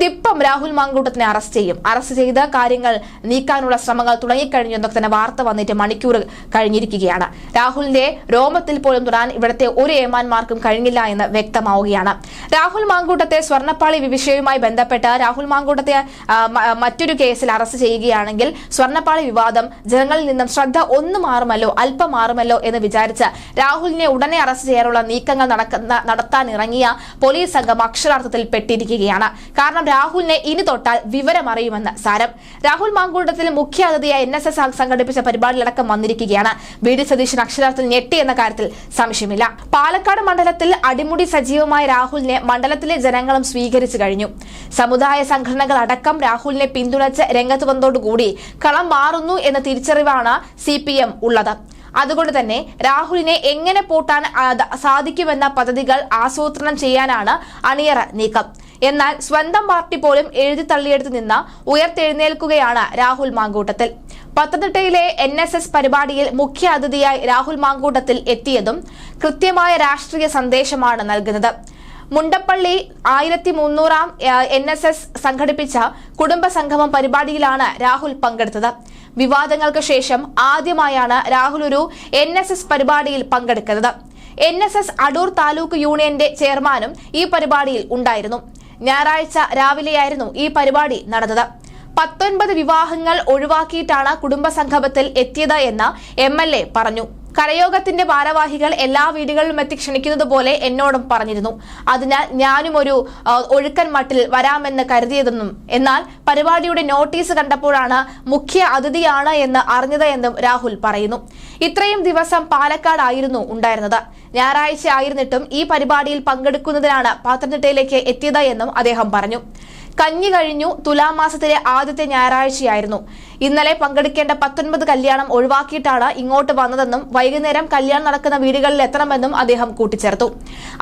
ദിപ്പം രാഹുൽ മാങ്കൂട്ടത്തിനെ അറസ്റ്റ് ചെയ്യും. അറസ്റ്റ് ചെയ്ത കാര്യങ്ങൾ നീക്കാനുള്ള ശ്രമങ്ങൾ തുടങ്ങിക്കഴിഞ്ഞു എന്നൊക്കെ തന്നെ വാർത്ത വന്നിട്ട് മണിക്കൂർ കഴിഞ്ഞിരിക്കുകയാണ്. രാഹുലിന്റെ രോമത്തിൽ പോലും തൊടാൻ ഇവിടുത്തെ ഒരു ഏമാന്മാർക്കും കഴിഞ്ഞില്ല എന്ന് വ്യക്തമാവുകയാണ്. രാഹുൽ മാങ്കൂട്ടത്തെ സ്വർണപ്പാളി വിഷയവുമായി ബന്ധപ്പെട്ട് രാഹുൽ മാങ്കൂട്ടത്തെ മറ്റൊരു കേസിൽ അറസ്റ്റ് ചെയ്യുകയാണെങ്കിൽ സ്വർണപ്പാളി വിവാദം ജനങ്ങളിൽ നിന്നും ശ്രദ്ധ ഒന്ന് മാറുമല്ലോ അല്പം മാറുമല്ലോ എന്ന് വിചാരിച്ച് രാഹുലിനെ ഉടനെ അറസ്റ്റ് ചെയ്യാനുള്ള നീക്കങ്ങൾ നടക്കുന്ന നടത്താൻ ഇറങ്ങിയ പോലീസ് സംഘം അക്ഷരാർത്ഥത്തിൽ പെട്ടിരിക്കുകയാണ്. കാരണം രാഹുലിനെ ഇനി തൊട്ടാൽ വിവരമറിയുമെന്ന് സാരം. രാഹുൽ മാങ്കൂട്ടത്തിൽ മുഖ്യ അതിഥിയായി എൻ എസ് എസ് സംഘടിപ്പിച്ച പരിപാടിയിലടക്കം വന്നിരിക്കുകയാണ്. വി ഡി സതീശൻ അക്ഷരാർത്ഥത്തിൽ ഞെട്ടി എന്ന കാര്യത്തിൽ സംശയമില്ല. പാലക്കാട് മണ്ഡലത്തിൽ അടിമുടി സജീവമായ രാഹുലിനെ മണ്ഡലത്തിലെ ജനങ്ങളും സ്വീകരിച്ചു കഴിഞ്ഞു. സമുദായ സംഘടനകൾ അടക്കം രാഹുലിനെ പിന്തുണച്ച് രംഗത്ത് വന്നതോടുകൂടി കളം മാറുന്നു എന്ന തിരിച്ചറിവാണ് സി പി എം ഉള്ളത്. അതുകൊണ്ട് തന്നെ രാഹുലിനെ എങ്ങനെ പൂട്ടാൻ സാധിക്കുമെന്ന പദ്ധതികൾ ആസൂത്രണം ചെയ്യാനാണ് അണിയറ നീക്കം. എന്നാൽ സ്വന്തം പാർട്ടി പോലും എഴുതി തള്ളിയെടുത്ത് നിന്ന് ഉയർത്തെഴുന്നേൽക്കുകയാണ് രാഹുൽ മാങ്കൂട്ടത്തിൽ. പത്തനംതിട്ടയിലെ എൻ എസ് എസ് പരിപാടിയിൽ മുഖ്യ അതിഥിയായി രാഹുൽ മാങ്കൂട്ടത്തിൽ എത്തിയതും കൃത്യമായ രാഷ്ട്രീയ സന്ദേശമാണ് നൽകുന്നത്. മുണ്ടപ്പള്ളി ആയിരത്തി മുന്നൂറാം എൻ എസ് എസ് സംഘടിപ്പിച്ച കുടുംബ സംഗമം പരിപാടിയിലാണ് രാഹുൽ പങ്കെടുത്തത്. വിവാദങ്ങൾക്ക് ശേഷം ആദ്യമായാണ് രാഹുൽ ഒരു എൻ എസ് എസ് പരിപാടിയിൽ പങ്കെടുക്കുന്നത്. N S S Adoor taluk യൂണിയന്റെ ചെയർമാനും ഈ പരിപാടിയിൽ ഉണ്ടായിരുന്നു. ഞായറാഴ്ച രാവിലെയായിരുന്നു ഈ പരിപാടി നടന്നത്. പത്തൊൻപത് വിവാഹങ്ങൾ ഒഴിവാക്കിയിട്ടാണ് കുടുംബസംഗമത്തിൽ എത്തിയത് എന്ന് എം പറഞ്ഞു. കരയോഗത്തിന്റെ ഭാരവാഹികൾ എല്ലാ വീടുകളിലും എത്തി ക്ഷണിക്കുന്നത് പോലെ എന്നോടും പറഞ്ഞിരുന്നു. അതിനാൽ ഞാനും ഒരു ഒഴുക്കൻ മട്ടിൽ വരാമെന്ന് കരുതിയതെന്നും എന്നാൽ പരിപാടിയുടെ നോട്ടീസ് കണ്ടപ്പോഴാണ് മുഖ്യ അതിഥിയാണ് എന്ന് അറിഞ്ഞത് എന്നും രാഹുൽ പറയുന്നു. ഇത്രയും ദിവസം പാലക്കാടായിരുന്നു ഉണ്ടായിരുന്നത്. ഞായറാഴ്ച ആയിരുന്നിട്ടും ഈ പരിപാടിയിൽ പങ്കെടുക്കുന്നതിനാണ് പത്തനംതിട്ടയിലേക്ക് എത്തിയത് എന്നും അദ്ദേഹം പറഞ്ഞു. കഞ്ഞി കഴിഞ്ഞു തുലാമാസത്തിലെ ആദ്യത്തെ ഞായറാഴ്ചയായിരുന്നു. ഇന്നലെ പങ്കെടുക്കേണ്ട പത്തൊൻപത് കല്യാണം ഒഴിവാക്കിയിട്ടാണ് ഇങ്ങോട്ട് വന്നതെന്നും വൈകുന്നേരം കല്യാണം നടക്കുന്ന വീടുകളിൽ എത്തണമെന്നും അദ്ദേഹം കൂട്ടിച്ചേർത്തു.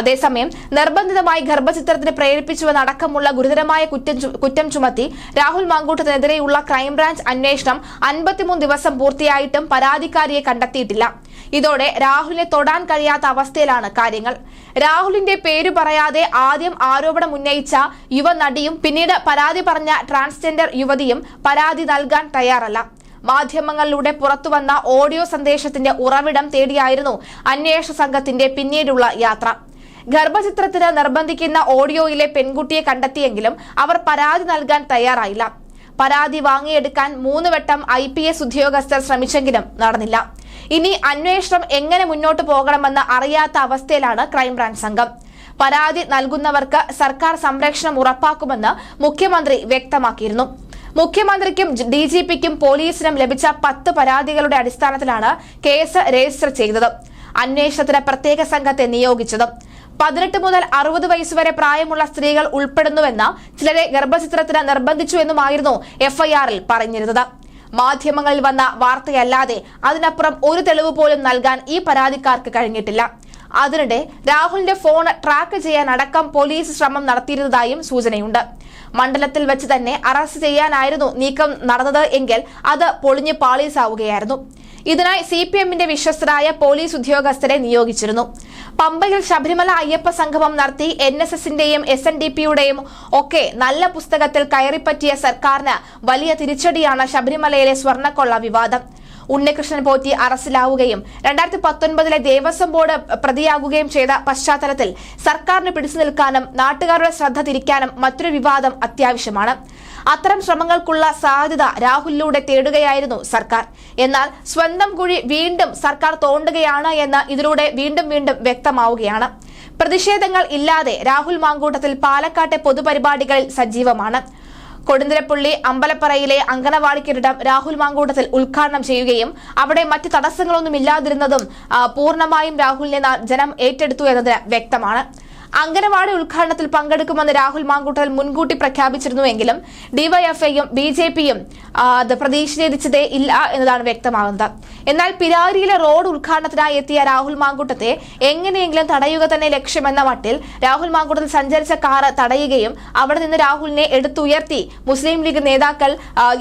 അതേസമയം നിർബന്ധിതമായി ഗർഭചിത്രത്തിന് പ്രേരിപ്പിച്ചുവെന്നടക്കമുള്ള ഗുരുതരമായ കുറ്റം കുറ്റം ചുമത്തി രാഹുൽ മാങ്കൂട്ടത്തിനെതിരെയുള്ള ക്രൈംബ്രാഞ്ച് അന്വേഷണം അൻപത്തിമൂന്ന് ദിവസം പൂർത്തിയായിട്ടും പരാതിക്കാരിയെ കണ്ടെത്തിയിട്ടില്ല. ഇതോടെ രാഹുലിനെ തൊടാൻ കഴിയാത്ത അവസ്ഥയിലാണ് കാര്യങ്ങൾ. രാഹുലിന്റെ പേരു പറയാതെ ആദ്യം ആരോപണം ഉന്നയിച്ച യുവനടിയും പിന്നീട് പരാതി പറഞ്ഞ ട്രാൻസ്ജെൻഡർ യുവതിയും പരാതി നൽകാൻ തയ്യാറല്ല. മാധ്യമങ്ങളിലൂടെ പുറത്തുവന്ന ഓഡിയോ സന്ദേശത്തിന്റെ ഉറവിടം തേടിയായിരുന്നു അന്വേഷണ സംഘത്തിന്റെ പിന്നീടുള്ള യാത്ര. ഗർഭചിത്രത്തിന് നിർബന്ധിക്കുന്ന ഓഡിയോയിലെ പെൺകുട്ടിയെ കണ്ടെത്തിയെങ്കിലും അവർ പരാതി നൽകാൻ തയ്യാറായില്ല. പരാതി വാങ്ങിയെടുക്കാൻ മൂന്ന് വട്ടം ഐ പി എസ് ഉദ്യോഗസ്ഥർ ശ്രമിച്ചെങ്കിലും നടന്നില്ല. ഇനി അന്വേഷണം എങ്ങനെ മുന്നോട്ട് പോകണമെന്ന് അറിയാത്ത അവസ്ഥയിലാണ് ക്രൈംബ്രാഞ്ച് സംഘം. പരാതി നൽകുന്നവർക്ക് സർക്കാർ സംരക്ഷണം ഉറപ്പാക്കുമെന്ന് മുഖ്യമന്ത്രി വ്യക്തമാക്കിയിരുന്നു. മുഖ്യമന്ത്രിക്കും ഡി ജി പിക്കും പോലീസിനും ലഭിച്ച പത്ത് പരാതികളുടെ അടിസ്ഥാനത്തിലാണ് കേസ് രജിസ്റ്റർ ചെയ്തത്. അന്വേഷണത്തിന് പ്രത്യേക സംഘത്തെ നിയോഗിച്ചത്. പതിനെട്ട് മുതൽ അറുപത് വയസ്സുവരെ പ്രായമുള്ള സ്ത്രീകൾ ഉൾപ്പെടുന്നുവെന്ന ചിലരെ ഗർഭചിത്രത്തിന് നിർബന്ധിച്ചുവെന്നുമായിരുന്നു എഫ്ഐആറിൽ പറഞ്ഞിരുന്നത്. മാധ്യമങ്ങളിൽ വന്ന വാർത്തയല്ലാതെ അതിനപ്പുറം ഒരു തെളിവ് പോലും നൽകാൻ ഈ പരാതിക്കാർക്ക് കഴിഞ്ഞിട്ടില്ല. അതിനിടെ രാഹുലിന്റെ ഫോൺ ട്രാക്ക് ചെയ്യാൻ അടക്കം പോലീസ് ശ്രമം നടത്തിയിരുന്നതായും സൂചനയുണ്ട്. മണ്ഡലത്തിൽ വെച്ച് തന്നെ അറസ്റ്റ് ചെയ്യാനായിരുന്നു നീക്കം നടന്നത് എങ്കിൽ അത് പൊളിഞ്ഞ് പാളീസാവുകയായിരുന്നു. ഇതിനായി സി പി എമ്മിന്റെ വിശ്വസ്തരായ പോലീസ് ഉദ്യോഗസ്ഥരെ നിയോഗിച്ചിരുന്നു. പമ്പയിൽ ശബരിമല അയ്യപ്പ സംഗമം നടത്തി എൻ എസ് എസിന്റെയും എസ് എൻ ഡി പിയുടെയും ഒക്കെ നല്ല പുസ്തകത്തിൽ കയറിപ്പറ്റിയ സർക്കാരിന് വലിയ തിരിച്ചടിയാണ് ശബരിമലയിലെ സ്വർണക്കൊള്ള വിവാദം. ഉണ്ണികൃഷ്ണൻ പോറ്റി അറസ്റ്റിലാവുകയും രണ്ടായിരത്തി പത്തൊൻപതിലെ ദേവസ്വം ബോർഡ് പ്രതിയാകുകയും ചെയ്ത പശ്ചാത്തലത്തിൽ സർക്കാരിന് പിടിച്ചു നിൽക്കാനും നാട്ടുകാരുടെ ശ്രദ്ധ തിരിക്കാനും മറ്റൊരു വിവാദം അത്യാവശ്യമാണ്. അത്തരം ശ്രമങ്ങൾക്കുള്ള സാധ്യത രാഹുലിലൂടെ തേടുകയായിരുന്നു സർക്കാർ. എന്നാൽ സ്വന്തം കുഴി വീണ്ടും സർക്കാർ തോണ്ടുകയാണ് എന്ന് ഇതിലൂടെ വീണ്ടും വീണ്ടും വ്യക്തമാവുകയാണ്. പ്രതിഷേധങ്ങൾ ഇല്ലാതെ രാഹുൽ മാങ്കൂട്ടത്തിൽ പാലക്കാട്ടെ പൊതുപരിപാടികളിൽ സജീവമാണ്. കൊടുന്തിരപ്പള്ളി അമ്പലപ്പറയിലെ അങ്കണവാടി കെട്ടിടം രാഹുൽ മാങ്കൂട്ടത്തിൽ ഉദ്ഘാടനം ചെയ്യുകയും അവിടെ മറ്റ് തടസ്സങ്ങളൊന്നും ഇല്ലാതിരുന്നതും പൂർണമായും രാഹുലിനെ ജനം ഏറ്റെടുത്തു എന്നത് വ്യക്തമാണ്. അങ്കനവാടി ഉദ്ഘാടനത്തിൽ പങ്കെടുക്കുമെന്ന് രാഹുൽ മാങ്കൂട്ടൽ മുൻകൂട്ടി പ്രഖ്യാപിച്ചിരുന്നുവെങ്കിലും ഡിവൈഎഫ്ഐയും ബി ജെ പിയും അത് പ്രതിഷേധിച്ചതേ ഇല്ല എന്നതാണ് വ്യക്തമാകുന്നത്. എന്നാൽ പിരാരിയിലെ റോഡ് ഉദ്ഘാടനത്തിനായി എത്തിയ രാഹുൽ മാങ്കൂട്ടത്തെ എങ്ങനെയെങ്കിലും തടയുക തന്നെ ലക്ഷ്യമെന്ന മട്ടിൽ രാഹുൽ മാങ്കൂട്ടൽ സഞ്ചരിച്ച കാറ് തടയുകയും അവിടെ നിന്ന് രാഹുലിനെ എടുത്തുയർത്തി മുസ്ലിം ലീഗ് നേതാക്കൾ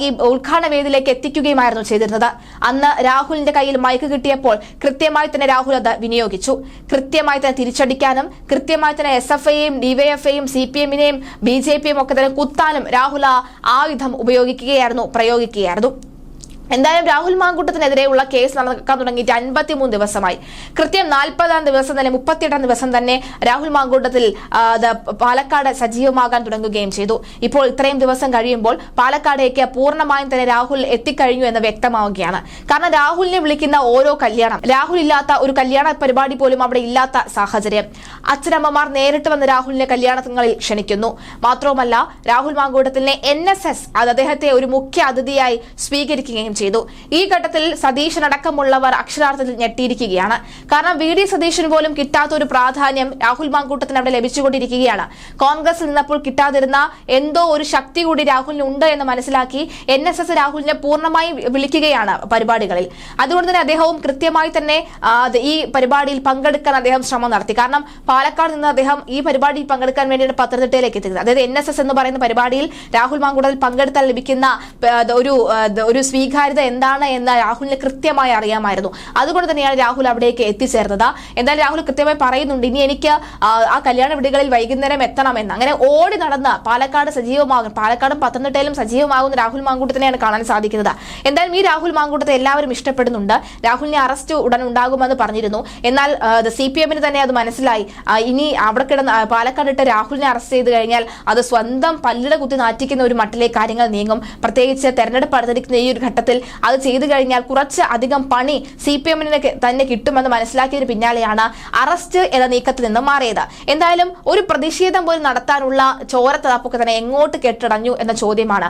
ഈ ഉദ്ഘാടന വേദിയിലേക്ക് എത്തിക്കുകയുമായിരുന്നു ചെയ്തിരുന്നത്. അന്ന് രാഹുലിന്റെ കയ്യിൽ മൈക്ക് കിട്ടിയപ്പോൾ കൃത്യമായി തന്നെ രാഹുൽ അത് വിനിയോഗിച്ചു. കൃത്യമായി തന്നെ തിരിച്ചടിക്കാനും കൃത്യമായി സഹായത്തിന് എസ് എഫ് ഐയും ഡിവൈഎഫ്ഐയും സി പി എമ്മിനെയും ബി ജെ പിയും ഒക്കെ തന്നെ കുത്താനും രാഹുൽ ആ ആയുധം ഉപയോഗിക്കുകയായിരുന്നു പ്രയോഗിക്കുകയായിരുന്നു. എന്തായാലും രാഹുൽ മാങ്കൂട്ടത്തിനെതിരെയുള്ള കേസ് നടക്കാൻ തുടങ്ങിയിട്ട് അൻപത്തിമൂന്ന് ദിവസമായി. കൃത്യം നാൽപ്പതാം ദിവസം തന്നെ മുപ്പത്തിയെട്ടാം ദിവസം തന്നെ രാഹുൽ മാങ്കൂട്ടത്തിൽ പാലക്കാട് സജീവമാകാൻ തുടങ്ങുകയും ചെയ്തു. ഇപ്പോൾ ഇത്രയും ദിവസം കഴിയുമ്പോൾ പാലക്കാടേക്ക് പൂർണമായും തന്നെ രാഹുൽ എത്തിക്കഴിഞ്ഞു എന്ന് വ്യക്തമാവുകയാണ്. കാരണം രാഹുലിനെ വിളിക്കുന്ന ഓരോ കല്യാണം രാഹുൽ ഇല്ലാത്ത ഒരു കല്യാണ പരിപാടി പോലും അവിടെ ഇല്ലാത്ത സാഹചര്യം. അച്ഛനമ്മമാർ നേരിട്ട് വന്ന് രാഹുലിനെ കല്യാണങ്ങളിൽ ക്ഷണിക്കുന്നു. മാത്രവുമല്ല രാഹുൽ മാങ്കൂട്ടത്തിനെ എൻ എസ് എസ് അത് അദ്ദേഹത്തെ ഒരു മുഖ്യ അതിഥിയായി സ്വീകരിക്കുകയും ചെയ്തു. ഈ ഘട്ടത്തിൽ സതീശൻ അടക്കമുള്ളവർ അക്ഷരാർത്ഥത്തിൽ ഞെട്ടിയിരിക്കുകയാണ്. കാരണം വി ഡി സതീശന് പോലും കിട്ടാത്ത ഒരു പ്രാധാന്യം രാഹുൽ മാങ്കൂട്ടത്തിന് അവിടെ ലഭിച്ചുകൊണ്ടിരിക്കുകയാണ്. കോൺഗ്രസിൽ നിന്നപ്പോൾ കിട്ടാതിരുന്ന എന്തോ ഒരു ശക്തി കൂടി രാഹുലിന് ഉണ്ട് എന്ന് മനസ്സിലാക്കി എൻ എസ് എസ് രാഹുലിനെ പൂർണമായും വിളിക്കുകയാണ് പരിപാടികളിൽ. അതുകൊണ്ട് തന്നെ അദ്ദേഹവും കൃത്യമായി തന്നെ ഈ പരിപാടിയിൽ പങ്കെടുക്കാൻ അദ്ദേഹം ശ്രമം നടത്തി. കാരണം പാലക്കാട് നിന്ന് അദ്ദേഹം ഈ പരിപാടിയിൽ പങ്കെടുക്കാൻ വേണ്ടിയാണ് പത്തനംതിട്ടയിലേക്ക് എത്തിയത് അതായത് എൻ എന്ന് പറയുന്ന പരിപാടിയിൽ രാഹുൽ മാങ്കൂട്ടത്തിൽ പങ്കെടുത്താൽ ലഭിക്കുന്ന ഒരു ഒരു ആ, അത് എന്താണ് എന്ന് രാഹുലിന് കൃത്യമായി അറിയാമായിരുന്നു. അതുകൊണ്ട് തന്നെയാണ് രാഹുൽ അവിടേക്ക് എത്തിച്ചേർന്നത്. എന്തായാലും രാഹുൽ കൃത്യമായി പറയുന്നുണ്ട് ഇനി എനിക്ക് ആ, കല്യാണ വീടുകളിൽ വൈകുന്നേരം എത്തണമെന്ന്. അങ്ങനെ ഓടി നടന്ന് പാലക്കാട് സജീവമാകും. പാലക്കാടും പത്തനംതിട്ടയിലും സജീവമാകുന്ന രാഹുൽ മാങ്കൂട്ടത്തിനെയാണ് കാണാൻ സാധിക്കുന്നത്. എന്തായാലും ഈ രാഹുൽ മാങ്കൂട്ടത്തെ എല്ലാവരും ഇഷ്ടപ്പെടുന്നുണ്ട്. രാഹുലിനെ അറസ്റ്റ് ഉടൻ ഉണ്ടാകുമെന്ന് പറഞ്ഞിരുന്നു. എന്നാൽ സി പി എമ്മിന് തന്നെ അത് മനസ്സിലായി. ഇനി അവിടെ കിടന്ന് പാലക്കാടിട്ട് രാഹുലിനെ അറസ്റ്റ് ചെയ്ത് കഴിഞ്ഞാൽ അത് സ്വന്തം പല്ലിട കുത്തി നാറ്റിക്കുന്ന ഒരു മട്ടിലേക്ക് കാര്യങ്ങൾ നീങ്ങും. പ്രത്യേകിച്ച് തെരഞ്ഞെടുപ്പ് അടുത്തിരിക്കുന്ന ഈ ഒരു ഘട്ടത്തിൽ അത് ചെയ്തു കഴിഞ്ഞാൽ കുറച്ച് അധികം പണി സി പി എമ്മിന് തന്നെ കിട്ടുമെന്ന് മനസ്സിലാക്കിയതിന് പിന്നാലെയാണ് അറസ്റ്റ് എന്ന നീക്കത്തിൽ നിന്ന് മാറിയത്. എന്തായാലും ഒരു പ്രതിഷേധം പോലും നടത്താനുള്ള ചോരത്തതാപ്പൊക്കെ തന്നെ എങ്ങോട്ട് കെട്ടടഞ്ഞു എന്ന ചോദ്യമാണ്.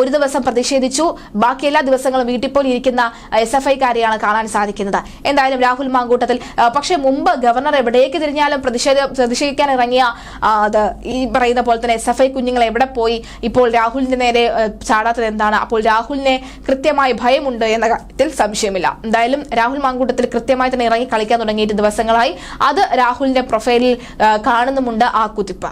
ഒരു ദിവസം പ്രതിഷേധിച്ചു. ബാക്കി എല്ലാ ദിവസങ്ങളും വീട്ടിൽ പോലും ഇരിക്കുന്ന എസ് എഫ് ഐക്കാരെയാണ് കാണാൻ സാധിക്കുന്നത്. എന്തായാലും രാഹുൽ മാങ്കൂട്ടത്തിൽ പക്ഷേ മുമ്പ് ഗവർണർ എവിടേക്ക് തിരിഞ്ഞാലും പ്രതിഷേധ പ്രതിഷേധിക്കാൻ ഇറങ്ങിയ അത് ഈ പറയുന്ന പോലെ തന്നെ എസ് എഫ് ഐ കുഞ്ഞുങ്ങൾ എവിടെ പോയി? ഇപ്പോൾ രാഹുലിന്റെ നേരെ ചാടാത്തത് എന്താണ്? അപ്പോൾ രാഹുലിനെ കൃത്യമായി ഭയമുണ്ട് എന്ന കാര്യത്തിൽ സംശയമില്ല. എന്തായാലും രാഹുൽ മാങ്കൂട്ടത്തിൽ കൃത്യമായി തന്നെ ഇറങ്ങി കളിക്കാൻ തുടങ്ങിയിട്ട് ദിവസങ്ങളായി. അത് രാഹുലിന്റെ പ്രൊഫൈലിൽ കാണുന്നുമുണ്ട് ആ കുതിപ്പ്.